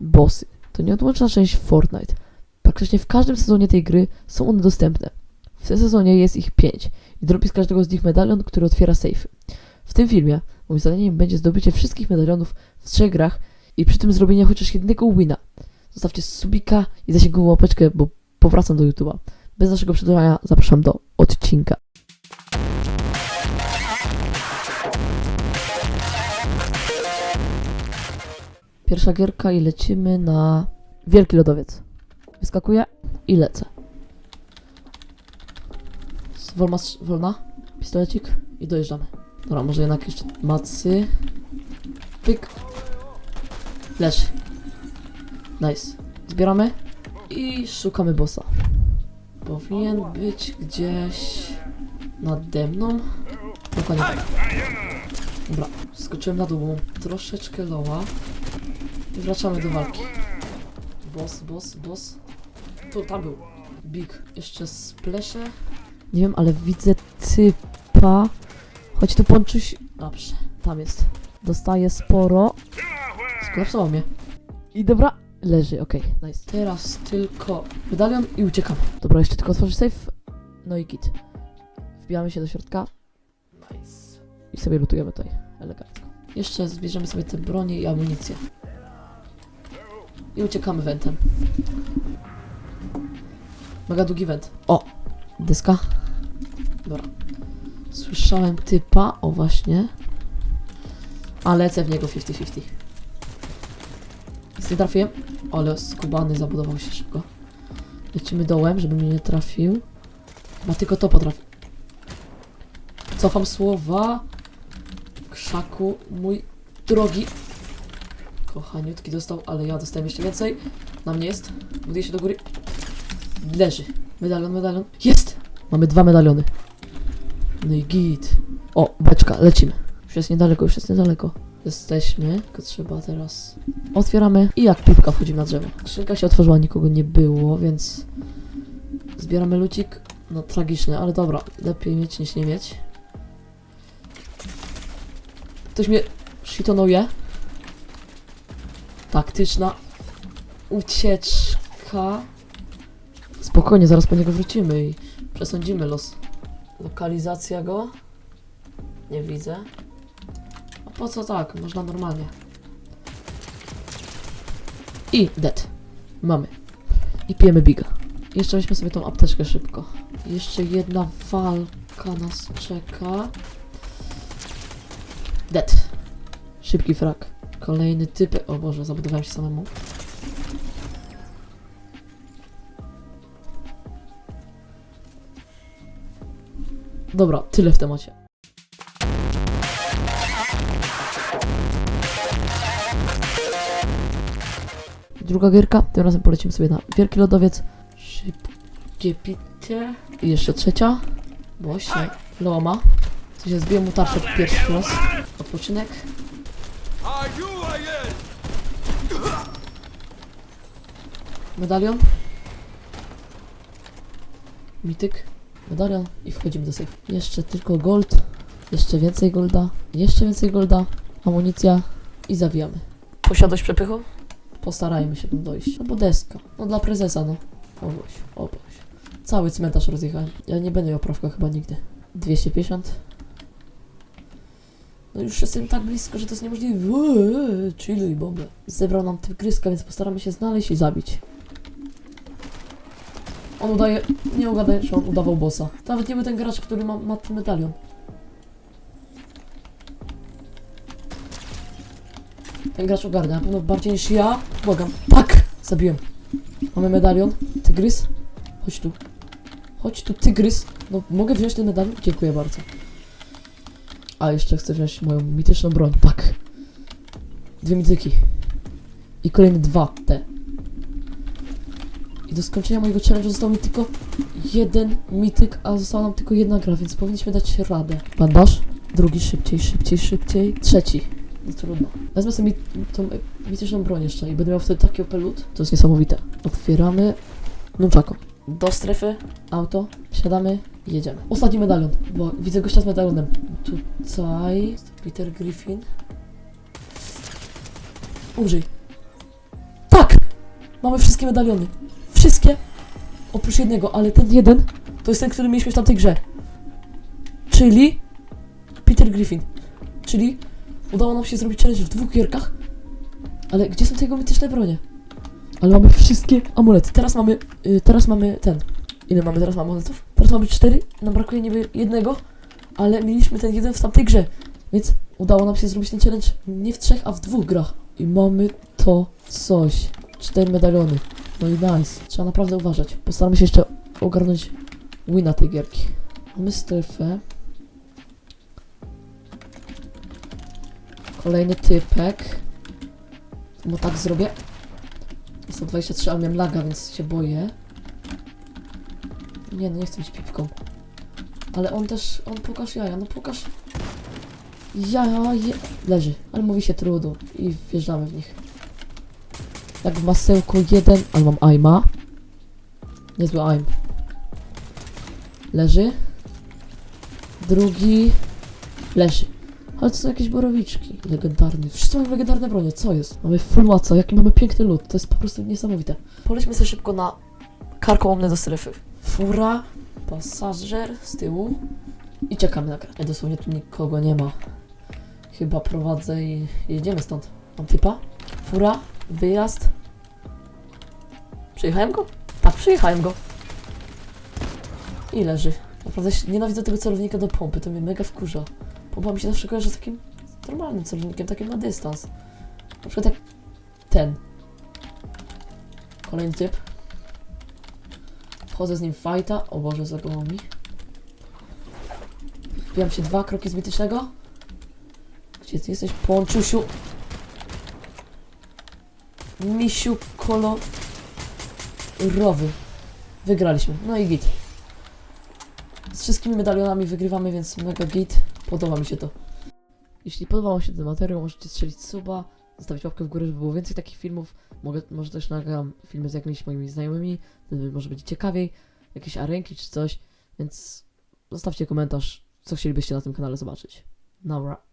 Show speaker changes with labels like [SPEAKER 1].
[SPEAKER 1] Bossy to nieodłączna część Fortnite. Praktycznie w każdym sezonie tej gry są one dostępne. W tym sezonie jest ich 5 i dropi z każdego z nich medalion, który otwiera sejfy. W tym filmie moim zadaniem będzie zdobycie wszystkich medalionów w trzech grach i przy tym zrobienie chociaż jednego wina. Zostawcie subika i zasięgową łapeczkę, bo powracam do YouTube'a. Bez naszego przedłużania zapraszam do odcinka. Pierwsza gierka i lecimy na Wielki Lodowiec. Wyskakuję i lecę. Wolna, wolna, pistolecik i dojeżdżamy. Dobra, może jednak jeszcze macy. Pyk. Leż. Nice. Zbieramy i szukamy bossa. Powinien być gdzieś nade mną. Dokładnie tak. Dobra, skoczyłem na dół, troszeczkę loła. I wracamy do walki. Boss, boss, boss. Tu, tam był. Big. Jeszcze splesze. Nie wiem, ale widzę typa. Chodź tu, Ponczuś. Dobrze, tam jest. Dostaje sporo. Skolapsował mnie. I dobra, leży, okej, nice. Teraz tylko medalion i uciekam. Dobra, jeszcze tylko otworzyć safe. No i kit. Wbijamy się do środka. Nice. I sobie lutujemy tutaj, elegancko. Jeszcze zbierzemy sobie te bronie i amunicję. I uciekamy wentem. Mega długi went. O! Dyska. Dobra. Słyszałem typa, o właśnie. A lecę w niego 50-50. Nic nie trafiłem, ale skubany zabudował się szybko. Lecimy dołem, żeby mnie nie trafił. Ma tylko to potrafi. Cofam słowa. Krzaku, mój drogi. Kochaniutki dostał, ale ja dostałem jeszcze więcej. Na mnie jest. Buduje się do góry. Leży. Medalion, medalion. Jest! Mamy dwa medaliony. No i git. O, beczka, lecimy. Już jest niedaleko, już jest niedaleko. Jesteśmy, tylko trzeba teraz... Otwieramy i jak pipka wchodzimy na drzewo. Skrzynka się otworzyła, nikogo nie było, więc... Zbieramy lucik. No tragiczny, ale dobra. Lepiej mieć niż nie mieć. Ktoś mnie shitonuje. Taktyczna ucieczka. Spokojnie, zaraz po niego wrócimy i przesądzimy los. Lokalizacja go. Nie widzę. A po co tak? Można normalnie. I dead. Mamy. I pijemy biga. Jeszcze weźmy sobie tą apteczkę szybko. Jeszcze jedna walka nas czeka. Dead. Szybki frak. Kolejny typ. O Boże, zabudowałem się samemu. Dobra, tyle w temacie. Druga gierka, tym razem polecimy sobie na Wielki Lodowiec. Szybkie picie. I jeszcze trzecia. Bo się Loma. Co się zbiję mu tarczę pierwszy raz. Odpoczynek. Medalion. Mityk. Medalion. I wchodzimy do safe. Jeszcze tylko gold. Jeszcze więcej golda. Jeszcze więcej golda. Amunicja. I zawijamy. Posiadłość przepychu? Postarajmy się tam dojść. No bo deska. No dla prezesa, no. Oboś, oboś. Cały cmentarz rozjechałem. Ja nie będę miał prawka chyba nigdy. 250. No już jestem tak blisko, że to jest niemożliwe. Eee, Chilluj bombę. Zebrał nam tygryska, więc postaramy się znaleźć i zabić. On udaje, nie ugadaj, że on udawał bossa. Nawet nie był ten gracz, który ma, ma ten medalion. Ten gracz ogarnia, na pewno bardziej niż ja. Błagam. Tak! Zabiłem. Mamy medalion. Tygrys. Chodź tu. Chodź tu, tygrys. No, mogę wziąć ten medalion? Dziękuję bardzo. A jeszcze chcę wziąć moją mityczną broń. Tak. Dwie mityki. I kolejne dwa te. I do skończenia mojego challenge'u został mi tylko jeden mityk, a została nam tylko jedna gra, więc powinniśmy dać radę. Bandaż. Drugi szybciej, szybciej, szybciej. Trzeci. No trudno. Wezmę sobie tą mityczną broń jeszcze i będę miał wtedy taki opelut. To jest niesamowite. Otwieramy. Nunchako. Do strefy. Auto. Wsiadamy. i Jedziemy. Ostatni medalion, bo widzę gościa z medalionem. Tutaj. Peter Griffin. Użyj. Mamy wszystkie medaliony. Wszystkie. Oprócz jednego, ale ten jeden to jest ten, który mieliśmy w tamtej grze. Czyli Peter Griffin. Czyli udało nam się zrobić challenge w dwóch gierkach. Ale gdzie są te jego mityczne bronie? Ale mamy wszystkie amulety. Teraz mamy, y, teraz mamy ten. Ile mamy teraz amuletów? Teraz mamy cztery. Nam brakuje niby jednego, ale mieliśmy ten jeden w tamtej grze. Więc udało nam się zrobić ten challenge nie w trzech, a w dwóch grach. I mamy to coś. Cztery medaliony. No i nice. Trzeba naprawdę uważać. Postaramy się jeszcze ogarnąć wina tej gierki. Mamy strefę. Kolejny typek. Bo tak zrobię. Jest to 23, ale miałem laga, więc się boję. Nie, no nie chcę być pipką. Ale on też, on pokaż jaja, no pokaż. Jaja, je... leży, ale mówi się trudno i wjeżdżamy w nich. Jak w masełku jeden, ale mam aima. Niezły aim. Leży. Drugi. Leży. Ale to są jakieś borowiczki. Legendarny. Wszyscy mamy legendarne bronie. Co jest? Mamy full maca. Jaki mamy piękny lód. To jest po prostu niesamowite. Polećmy sobie szybko na karkołomne do strefy. Fura. Pasażer z tyłu. I czekamy na. Ja dosłownie tu nikogo nie ma. Chyba prowadzę i jedziemy stąd. Mam typa. Fura. Wyjazd. Przyjechałem go? Tak, przyjechałem go. I leży. Naprawdę nienawidzę tego celownika do pompy, to mnie mega wkurza. Pompa mi się zawsze kojarzy z takim normalnym celownikiem, takim na dystans. Na przykład jak ten. Kolejny typ. Wchodzę z nim w fighta. O Boże, zagołał mi. Wbijam się dwa kroki z mitycznego. Gdzie ty jesteś, Ponczusiu? Misiu kolorowy. Wygraliśmy. No i git. Z wszystkimi medalionami wygrywamy, więc mega git. Podoba mi się to. Jeśli podobał Wam się ten materiał, możecie strzelić suba, zostawić łapkę w górę, żeby było więcej takich filmów. Mogę, może też nagram filmy z jakimiś moimi znajomymi, wtedy może będzie ciekawiej, jakieś arenki czy coś, więc zostawcie komentarz, co chcielibyście na tym kanale zobaczyć. Naura.